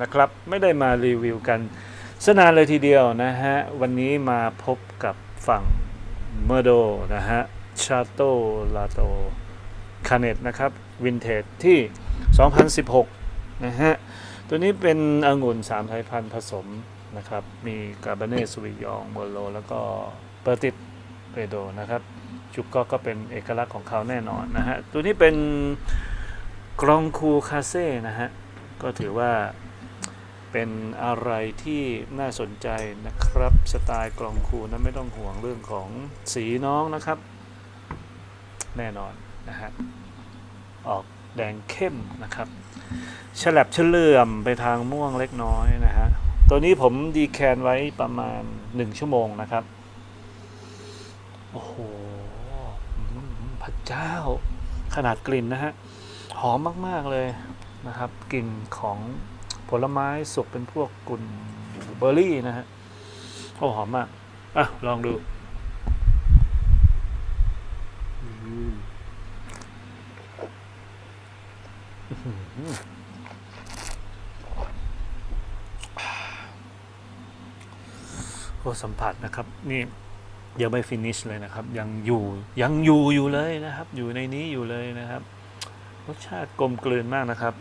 นะครับ ไม่ได้มารีวิวกันสนานเลยทีเดียวนะฮะ วันนี้มาพบกับฝั่งเมอร์โดนะฮะชาโตลาโตคาเนตนะครับวินเทจที่ 2016 นะฮะ ตัวนี้เป็นองุ่นสามสายพันธุ์ผสมนะครับ มีกาบาเนสวิยองโบโล แล้วก็เปอร์ติดเปโดนะครับจุกก็ก็เป็นเอกลักษณ์ของเขาแน่นอนนะฮะ ตัวนี้เป็นกรองคูคาเซ่นะฮะ ก็ถือว่าเป็นอะไรที่น่าสนใจนะครับ สไตล์กรองคูนั้นไม่ต้องห่วงเรื่องของสีน้องนะครับ แน่นอนนะฮะออกแดงเข้มนะครับฉลับเฉลื่อมไปทางม่วงเล็กน้อยนะฮะ ตัวนี้ผมดีแคนไว้ประมาณ 1 ชั่วโมงนะครับ โอ้โหพระเจ้า ขนาดกลิ่นนะฮะ หอมมาก ๆ เลย นะครับกลิ่นของผลไม้สุกเป็นพวกกุ่นเบอร์รี่นะฮะโอ้หอมมากอะลองดูโอ้สัมผัสนะครับ นี่ยังไม่ฟินิชเลยนะครับ ยังอยู่ยังอยู่อยู่เลยนะครับ อยู่ในนี้อยู่เลยนะครับ รสชาติกลมกลืนมากนะครับ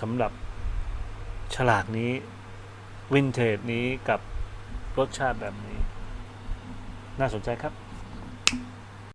สำหรับฉลากนี้วินเทจนี้กับรสชาติแบบนี้ น่าสนใจครับ